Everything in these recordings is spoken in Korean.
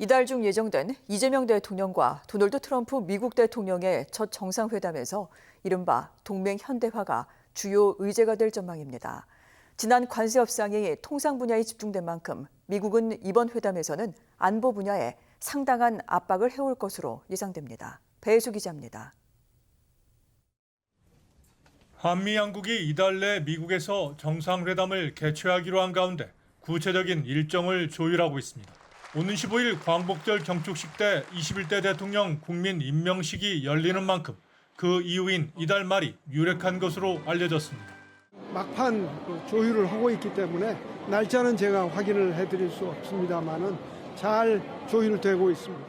이달 중 예정된 이재명 대통령과 도널드 트럼프 미국 대통령의 첫 정상회담에서 이른바 동맹 현대화가 주요 의제가 될 전망입니다. 지난 관세 협상이 통상 분야에 집중된 만큼 미국은 이번 회담에서는 안보 분야에 상당한 압박을 해올 것으로 예상됩니다. 배수 기자입니다. 한미 양국이 이달 내 미국에서 정상회담을 개최하기로 한 가운데 구체적인 일정을 조율하고 있습니다. 오는 15일 광복절 경축식 때 21대 대통령 국민 임명식이 열리는 만큼 그 이후인 이달 말이 유력한 것으로 알려졌습니다. 막판 그 조율을 하고 있기 때문에 날짜는 제가 확인을 해드릴 수 없습니다만은 잘 조율되고 있습니다.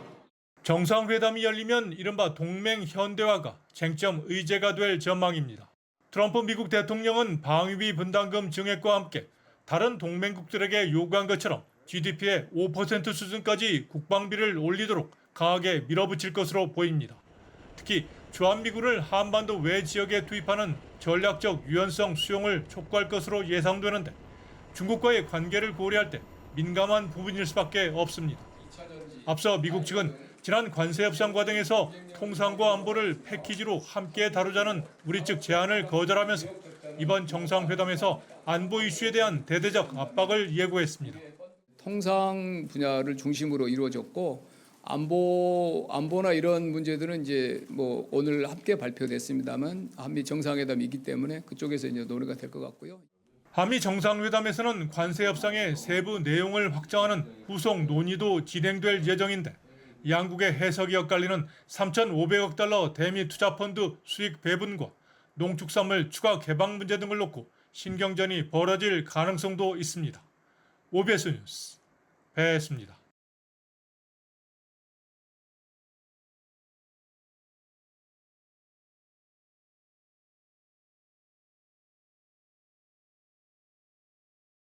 정상회담이 열리면 이른바 동맹 현대화가 쟁점 의제가 될 전망입니다. 트럼프 미국 대통령은 방위비 분담금 증액과 함께 다른 동맹국들에게 요구한 것처럼 GDP의 5% 수준까지 국방비를 올리도록 강하게 밀어붙일 것으로 보입니다. 특히 주한미군을 한반도 외 지역에 투입하는 전략적 유연성 수용을 촉구할 것으로 예상되는데 중국과의 관계를 고려할 때 민감한 부분일 수밖에 없습니다. 앞서 미국 측은 지난 관세 협상 과정에서 통상과 안보를 패키지로 함께 다루자는 우리 측 제안을 거절하면서 이번 정상회담에서 안보 이슈에 대한 대대적 압박을 예고했습니다. 통상 분야를 중심으로 이루어졌고 안보 안보나 이런 문제들은 이제 뭐 오늘 함께 발표됐습니다만 한미 정상회담이기 때문에 그쪽에서 이제 논의가 될 것 같고요. 한미 정상회담에서는 관세 협상의 세부 내용을 확정하는 후속 논의도 진행될 예정인데 양국의 해석이 엇갈리는 3,500억 달러 대미 투자 펀드 수익 배분과 농축산물 추가 개방 문제 등을 놓고 신경전이 벌어질 가능성도 있습니다. OBS 뉴스 배수입니다.